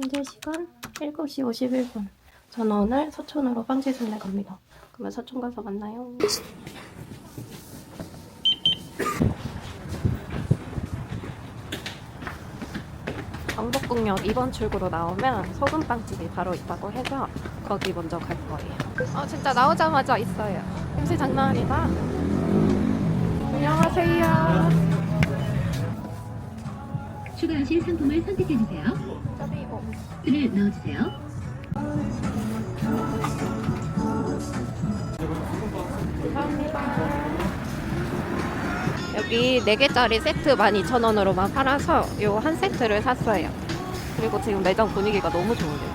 현재 시간 7시 51분. 저는 오늘 서촌으로 빵지순례 갑니다. 그러면 서촌 가서 만나요. 경복궁역 2번 출구로 나오면 소금빵집이 바로 있다고 해서 거기 먼저 갈 거예요. 어, 진짜 나오자마자 있어요. 냄새 장난 아니다. 안녕하세요. 추가하실 상품을 선택해주세요. 끈을 넣어주세요. 여기 4개짜리 세트 12,000원으로만 팔아서 요 한 세트를 샀어요. 그리고 지금 매장 분위기가 너무 좋은데요.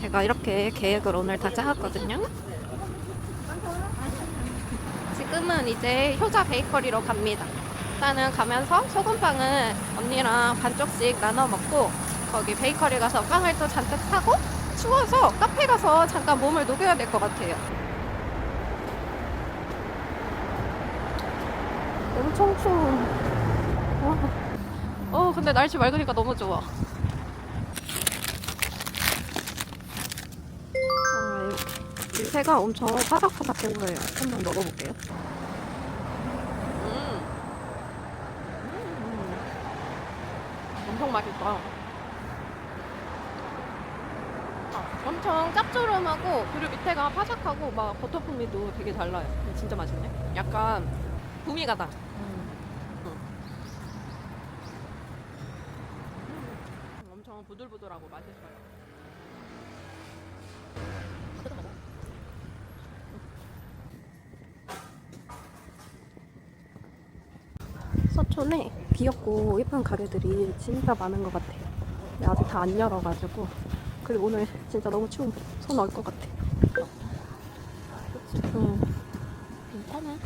제가 이렇게 계획을 오늘 다 짜왔거든요. 지금은 이제 효자 베이커리로 갑니다. 일단은 가면서 소금빵은 언니랑 반쪽씩 나눠 먹고 거기 베이커리 가서 빵을 또 잔뜩 사고 추워서 카페 가서 잠깐 몸을 녹여야 될 것 같아요. 엄청 추워. 와. 어, 근데 날씨 맑으니까 너무 좋아. 아, 이- 이 새가 엄청 파삭파삭해 보여요. 한번 먹어볼게요. 음. 음. 엄청 맛있다. 아, 엄청 짭조름하고 그리고 밑에가 바삭하고 막 버터 풍미도 되게 달라요. 진짜 맛있네. 약간 구미가 나. 음, 엄청 부들부들하고 맛있어요. 서촌에 귀엽고 예쁜 가게들이 진짜 많은 것 같아요. 근데 아직 다 안 열어가지고 그리고 오늘 진짜 너무 추운 손얼것 같아. 응. 괜찮아.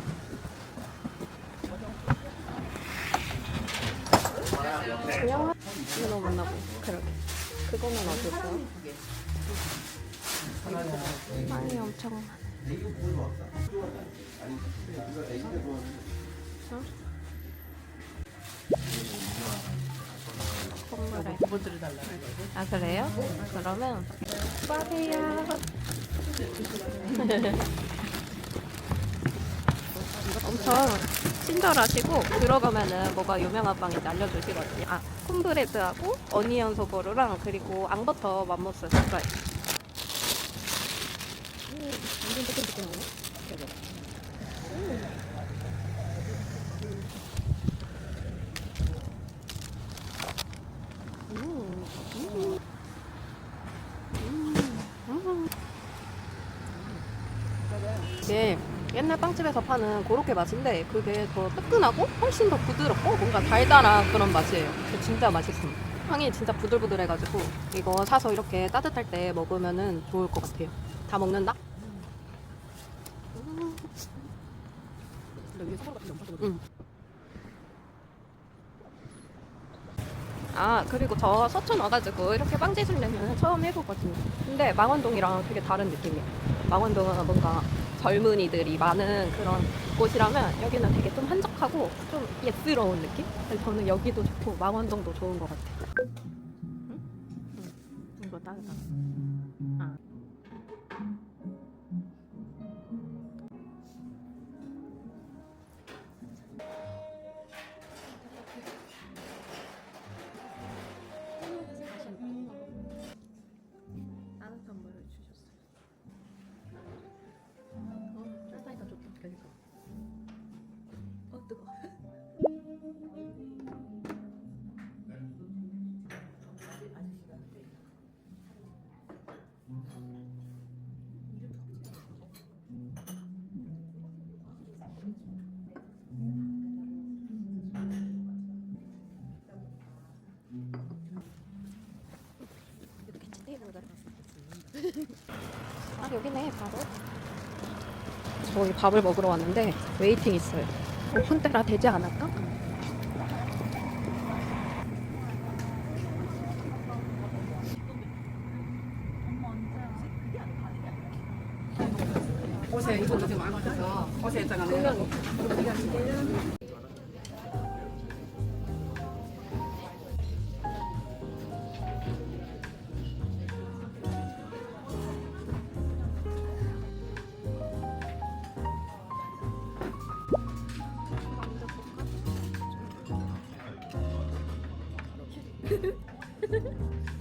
그냥 이거 만나고 그러게. 그거는 어떨까? 빵이 엄청 많아. 어? 선물에 아 그래요? 그러면 빠세요. 엄청 친절하시고 들어가면은 뭐가 유명한 빵인지 알려주시거든요. 아 콤브레드하고 어니언 소보루랑 그리고 앙버터 맘모스 샀어요. 음, 음. 음, 음. 이게 옛날 빵집에서 파는 그렇게 맛인데 그게 더 뜨끈하고 훨씬 더 부드럽고 뭔가 달달한 그런 맛이에요. 그게 진짜 맛있습니다. 빵이 진짜 부들부들해가지고 이거 사서 이렇게 따뜻할 때 먹으면은 좋을 것 같아요. 다 먹는다? 아 그리고 저 서촌 와가지고 이렇게 빵지술래면 처음 해보거든요. 근데 망원동이랑 되게 다른 느낌이에요. 망원동은 뭔가 젊은이들이 많은 그런 곳이라면 여기는 되게 좀 한적하고 좀 예스러운 느낌? 그래서 저는 여기도 좋고 망원동도 좋은 것 같아요. 응? 응. 이거 따뜻하다. 아 여기네 바로 저희 밥을 먹으러 왔는데 웨이팅 있어요 오픈 때라 되지 않을까? Ha ha ha.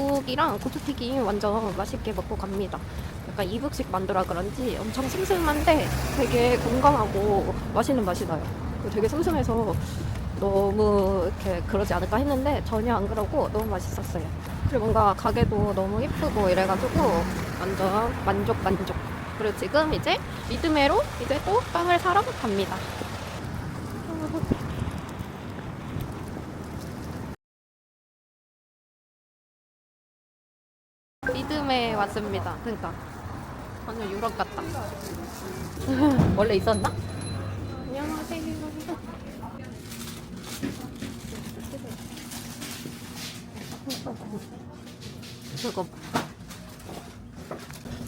만둣국이랑 고추튀김 완전 맛있게 먹고 갑니다. 약간 이북식 만두라 그런지 엄청 슴슴한데 되게 건강하고 맛있는 맛이 나요. 되게 슴슴해서 너무 이렇게 그러지 않을까 했는데 전혀 안 그러고 너무 맛있었어요. 그리고 뭔가 가게도 너무 예쁘고 이래가지고 완전 만족 만족. 그리고 지금 이제 리드메로 이제 또 빵을 사러 갑니다. 왔습니다. 그러니까 완전 유럽 같다. 원래 있었나? 안녕하세요. 저거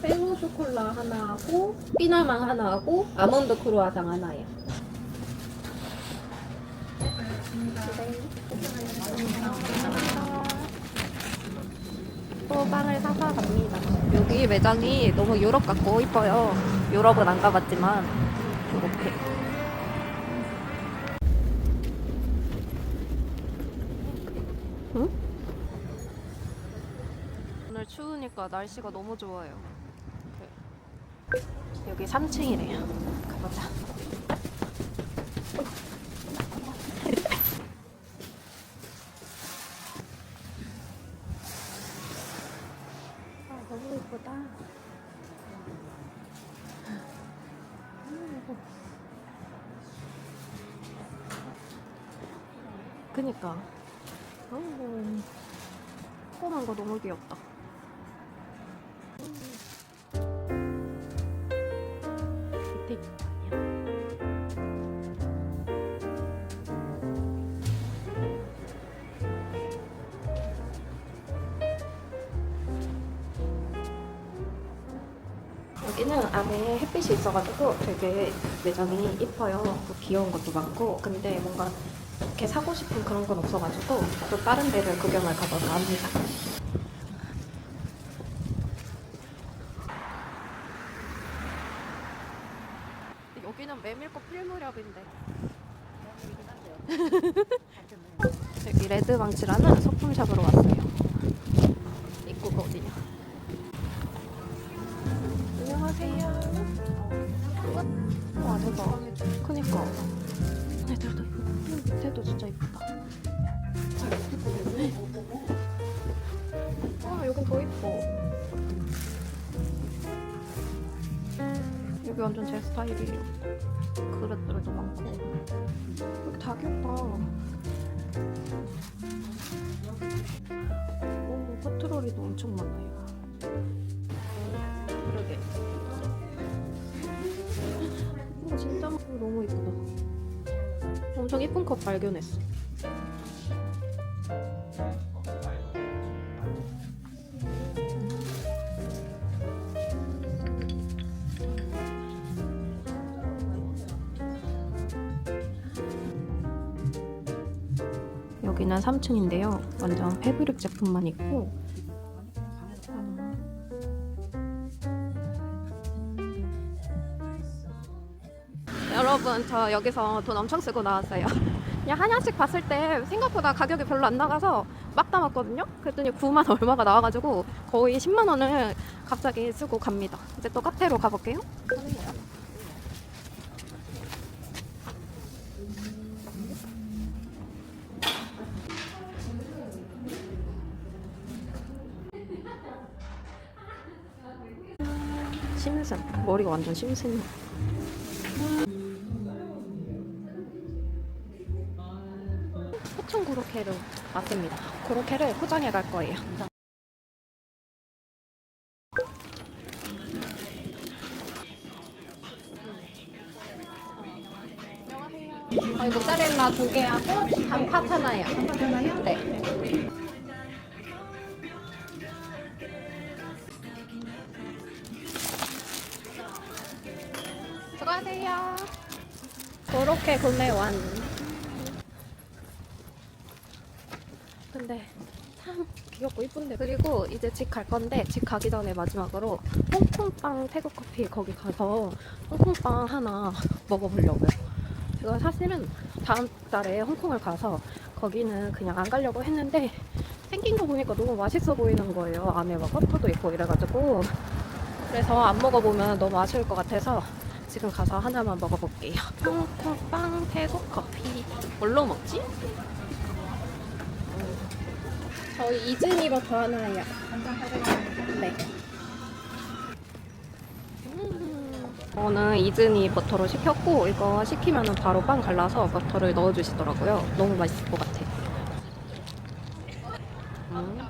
새우 쇼콜라 하나 하고 피나망 하나 하고 아몬드 크루아상 하나예요. 또 빵을 사서 갑니다. 여기 매장이 너무 유럽 같고 이뻐요. 유럽은 안 가봤지만 이렇게. 응? 오늘 추우니까 날씨가 너무 좋아요. 여기 3층이래요. 가보자. 아, 너무 예쁘다. 그니까. 어우, 조그만 거 너무 귀엽다. 밑에 있는 거 아니야? 여기는 안에 햇빛이 있어가지고 되게 매장이 이뻐요. 또 귀여운 것도 많고. 근데 뭔가 이렇게 사고 싶은 그런 건 없어가지고 또 다른 데를 구경을 가볼까 합니다. 밑에도 진짜 이쁘다. 와 여긴 더 이뻐. 여기 완전 제 스타일이에요. 그릇들도 많고. 여기 다 귀엽다. 오, 커트러리도 엄청 많아요. 엄청 이쁜 컵 발견했어. 여기는 3층인데요. 완전 패브릭 제품만 있고 여러분 저 여기서 돈 엄청 쓰고 나왔어요. 그냥 하나씩 봤을 때 생각보다 가격이 별로 안 나가서 막 담았거든요. 그랬더니 9만 얼마가 나와가지고 거의 10만 원을 갑자기 쓰고 갑니다. 이제 또 카페로 가볼게요. 심슨 머리가 완전 심슨. 고로케를 왔습니다. 고로케를 포장해 갈 거예요. 저희 모짜렐라 두 개하고 단팥 하나요. 단팥 하나요? 네. 수고하세요. 고로케 구매 완. 근데 참 귀엽고 이쁜데 그리고 이제 집 갈 건데 집 가기 전에 마지막으로 홍콩빵 태국 커피 거기 가서 홍콩빵 하나 먹어보려고요. 제가 사실은 다음 달에 홍콩을 가서 거기는 그냥 안 가려고 했는데 생긴 거 보니까 너무 맛있어 보이는 거예요. 안에 막 버터도 있고 이래가지고. 그래서 안 먹어보면 너무 아쉬울 것 같아서 지금 가서 하나만 먹어볼게요. 팡팡빵 태국 커피. 뭘로 먹지? 음. 저희 이즈니 버터 하나요. 네. 음. 저는 이즈니 버터로 시켰고 이거 시키면 바로 빵 갈라서 버터를 넣어주시더라고요. 너무 맛있을 것 같아. 음.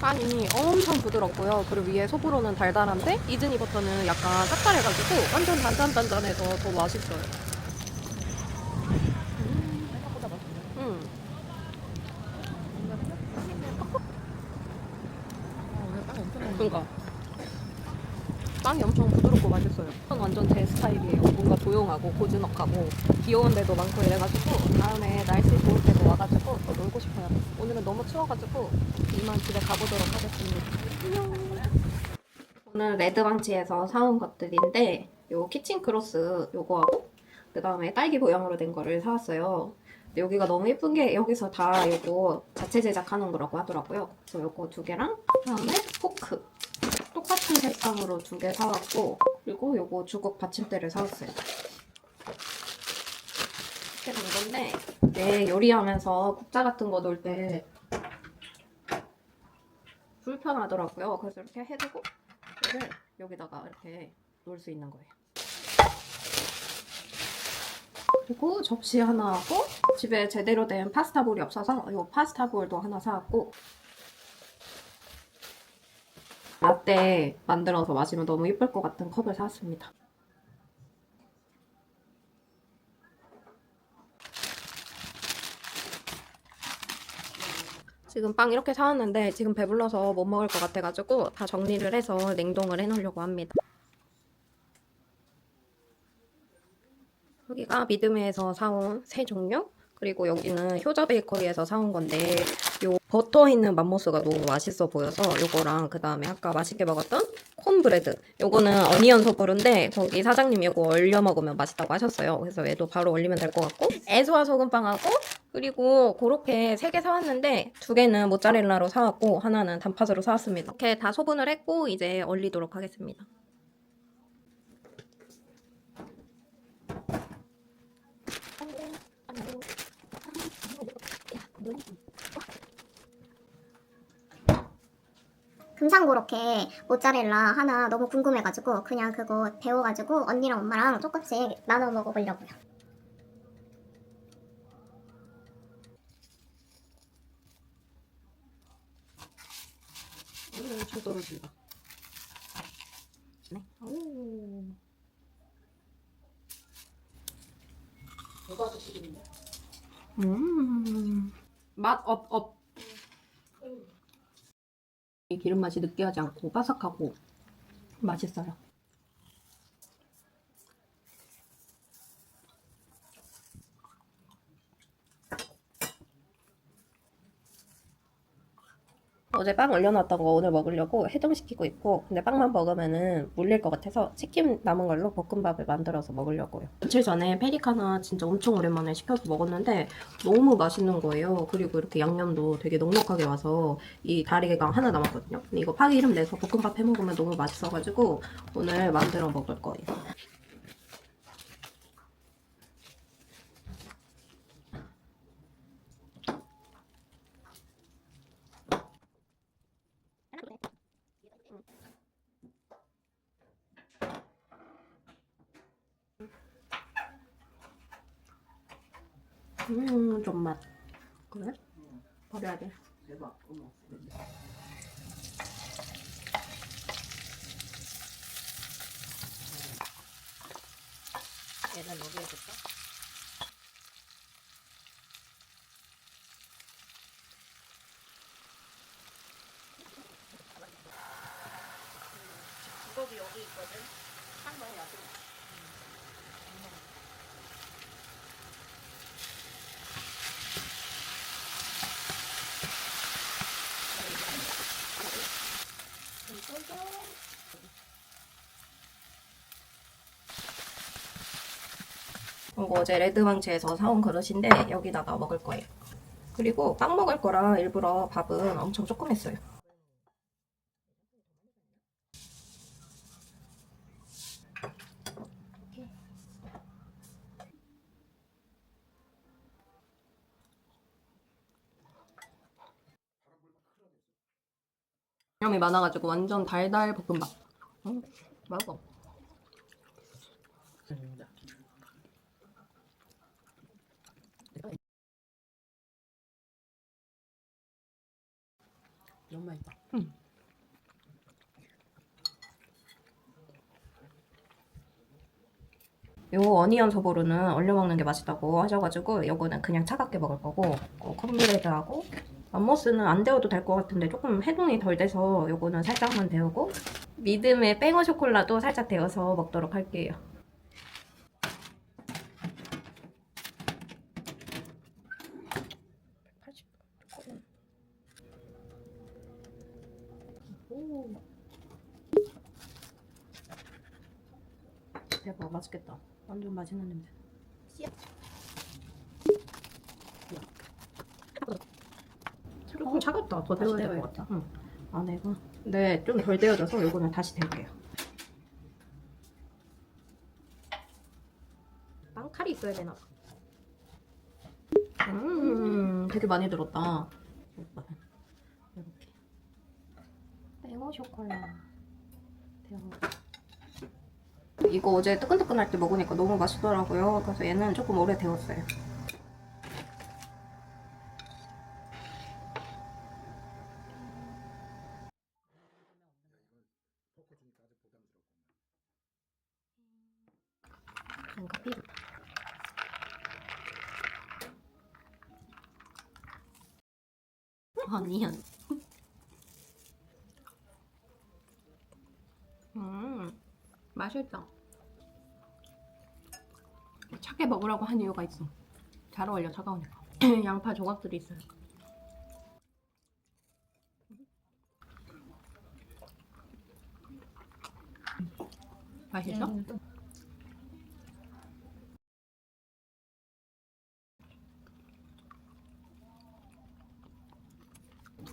빵이 엄청 부드럽고요. 그리고 위에 소보로는 달달한데 이즈니 버터는 약간 짭짤해가지고 완전 단단단단해서 더 맛있어요. 음. 그러니까 빵이 엄청 부드럽고 맛있어요. 빵 완전 제 스타일이에요. 뭔가 조용하고 고즈넉하고 귀여운 데도 많고 이래가지고 다음에 날씨 좋을 때도 와가지고 또 놀고 싶어요. 오늘은 너무 추워가지고 이만 집에 가보도록 하겠습니다. 안녕. 오늘 레드방치에서 사온 것들인데 요 키친 크로스 요거하고 그 다음에 딸기 모양으로 된 거를 사왔어요. 여기가 너무 예쁜 게 여기서 다 요거 자체 제작하는 거라고 하더라고요. 그래서 요거 두 개랑 그다음에 포크 똑같은 색상으로 두 개 사왔고 그리고 요거 주걱 받침대를 사왔어요. 이렇게 된 건데 네, 요리하면서 국자 같은 거 놓을 때 불편하더라고요. 그래서 이렇게 해두고 이거를 여기다가 이렇게 놓을 수 있는 거예요. 그리고 접시 하나 하고 집에 제대로 된 파스타 볼이 없어서 이 파스타 볼도 하나 사왔고 라떼 만들어서 마시면 너무 예쁠 것 같은 컵을 사왔습니다. 지금 빵 이렇게 사왔는데 지금 배불러서 못 먹을 것 같아가지고 다 정리를 해서 냉동을 해놓으려고 합니다. 여기가 미드메에서 사온 새 종류 그리고 여기는 효자 베이커리에서 사온 건데 요 버터 있는 맘모스가 너무 맛있어 보여서 요거랑 그 다음에 아까 맛있게 먹었던 콘브레드. 요거는 어니언 소보루인데 거기 사장님이 요거 얼려 먹으면 맛있다고 하셨어요. 그래서 얘도 바로 올리면 될 것 같고. 애소와 소금빵하고 그리고 그렇게 세 개 사왔는데 두 개는 모짜렐라로 사왔고 하나는 단팥으로 사왔습니다. 이렇게 다 소분을 했고 이제 얼리도록 하겠습니다 금상고렇게 모짜렐라 하나 너무 궁금해가지고 그냥 그거 데워가지고 언니랑 엄마랑 조금씩 나눠 먹어보려고요. 엄청 떨어진다. 네. 오. 음. 맛 업, 업. 이 기름 맛이 느끼하지 않고 바삭하고 맛있어요. 어제 빵 얼려놨던 거 오늘 먹으려고 해동시키고 있고 근데 빵만 먹으면은 물릴 것 같아서 치킨 남은 걸로 볶음밥을 만들어서 먹으려고요. 며칠 전에 페리카나 진짜 엄청 오랜만에 시켜서 먹었는데 너무 맛있는 거예요. 그리고 이렇게 양념도 되게 넉넉하게 와서 이 다리가 하나 남았거든요. 이거 파기 이름 내서 볶음밥 해 먹으면 너무 맛있어가지고 오늘 만들어 먹을 거예요 음, 좀 맛. 그래? 버려야 돼. 얘는 먹여야겠다. 주걱이 여기 있거든. 한번 여기. 이거 어제 레드망치에서 사온 그릇인데 여기다가 먹을 거예요. 그리고 빵 먹을 거라 일부러 밥은 엄청 조금 했어요. 양이 많아가지고 완전 달달 볶음밥. 음, 맛있어. 너무 맛있다. 요 어니언 소보루는 얼려 먹는 게 맛있다고 하셔가지고 요거는 그냥 차갑게 먹을 거고 어, 컴브레드하고 맘모스는 안 데워도 될 것 같은데 조금 해동이 덜 돼서 요거는 살짝만 데우고 믿음의 뺑어 쇼콜라도 살짝 데워서 먹도록 할게요. 맛있겠다. 완전 맛있는 냄새. 조금 차갑다. 더 데워야 될것 같아. 응. 안에가. 네, 좀덜 데워져서 요거는 다시 데울게요. 빵 칼이 있어야 되나 봐. 음, 되게 많이 들었다. 이렇게. 뺑어 쇼콜라. 데워. 이거 어제 뜨끈뜨끈할 때 먹으니까 너무 맛있더라고요. 그래서 얘는 조금 오래 데웠어요. 커피를. 아니야. 음, 맛있다. 먹으라고 한 이유가 있어. 잘 어울려, 차가우니까. 양파 조각들이 있어요. 맛있어?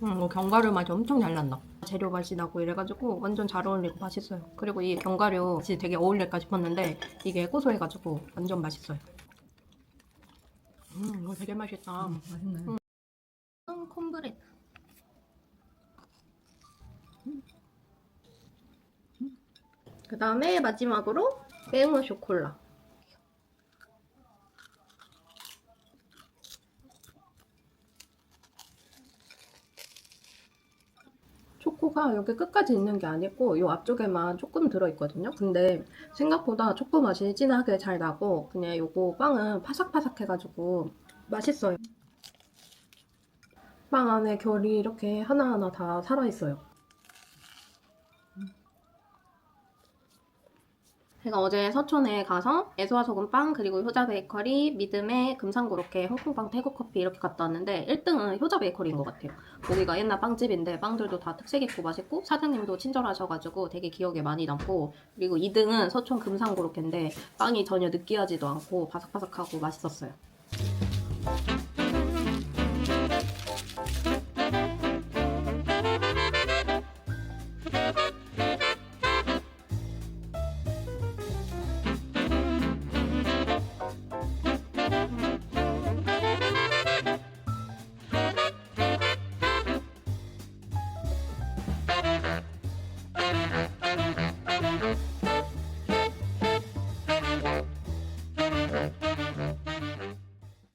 음, 이거 견과류 맛이 엄청 잘 난다. 재료 맛이 나고 이래가지고 완전 잘 어울리고 맛있어요. 그리고 이 견과류 되게 어울릴까 싶었는데 이게 고소해가지고 완전 맛있어요. 음, 이거 되게 맛있다. 맛있네. 음, 콤브레드. 그 다음에 마지막으로 매운 쇼콜라. 초코가 여기 끝까지 있는 게 아니고 이 앞쪽에만 조금 들어있거든요. 근데 생각보다 초코 맛이 진하게 잘 나고 그냥 요거 빵은 파삭파삭해가지고 맛있어요. 빵 안에 결이 이렇게 하나하나 다 살아있어요. 제가 어제 서촌에 가서 애소와 소금빵 그리고 효자 베이커리 믿음의 금상고로케 홍콩빵 태국 커피 이렇게 갔다 왔는데 1등은 효자 베이커리인 것 같아요. 거기가 옛날 빵집인데 빵들도 다 특색 있고 맛있고 사장님도 친절하셔가지고 되게 기억에 많이 남고 그리고 2등은 서촌 금상고로케인데 빵이 전혀 느끼하지도 않고 바삭바삭하고 맛있었어요.